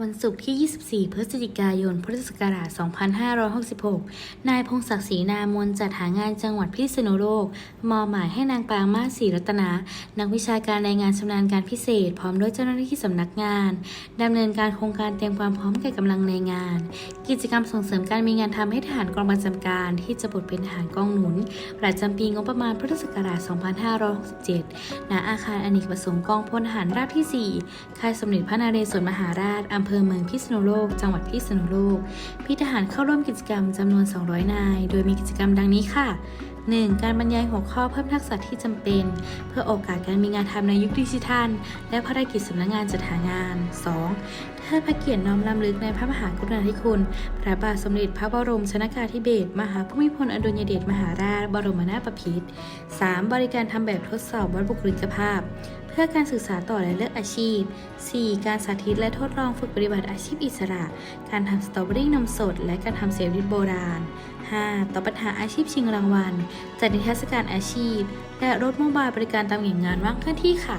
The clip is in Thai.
วันศุกร์ที่ 24 พฤศจิกายน พุทธศักราช 2566 นายพงศักดิ์ศรีนามนจัดหางานจังหวัดพิษณุโลก มอบหมายให้นางปางมาศรีรัตนา นักวิชาการในงานชำนาญการพิเศษ พร้อมด้วยเจ้าหน้าที่สำนักงาน ดำเนินการโครงการเตรียมความพร้อมแก่กำลังในงาน กิจกรรมส่งเสริมการมีงานทำให้ทหารกองประจำการ ที่จะบทเป็นทหารกองหนุน ประจำปีงบประมาณพุทธศักราช 2567 ณ อาคารอเนกประสงค์กองพลทหารราบที่ 4 ค่ายสมเด็จพระนเรศวรมหาราชอำอำเภอเมืองพิษณุโลก จังหวัดพิษณุโลก พี่ทหารเข้าร่วมกิจกรรมจำนวน 200 นาย โดยมีกิจกรรมดังนี้ค่ะ 1. การบรรยายหัวข้อเพิ่มทักษะที่จำเป็น เพื่อโอกาสการมีงานทำในยุคดิจิทัล และภารกิจสำนักงานจัดหางาน 2. เทิดพระเกียรติน้อมรำลึกในพระมหากรุณาธิคุณ พระบาทสมเด็จพระบรมชนากาธิเบศรมหาภูมิพลอดุลยเดชมหาราช บรมนาถบพิตร 3. บริการทำแบบทดสอบวัดบุคลิกภาพ เพื่อการศึกษาต่อและเลือกอาชีพ 4. การสาธิตและทดลองฝึกปฏิบัติอาชีพอิสระ การทำสตรอเบอรี่นมสด และการทำเซลล์โบราณ 5. ตอบปัญหาอาชีพชิงรางวัล จัดนิทรรศการอาชีพ และรถโมบายบริการตามแหล่งงานว่างเคลื่อนที่ค่ะ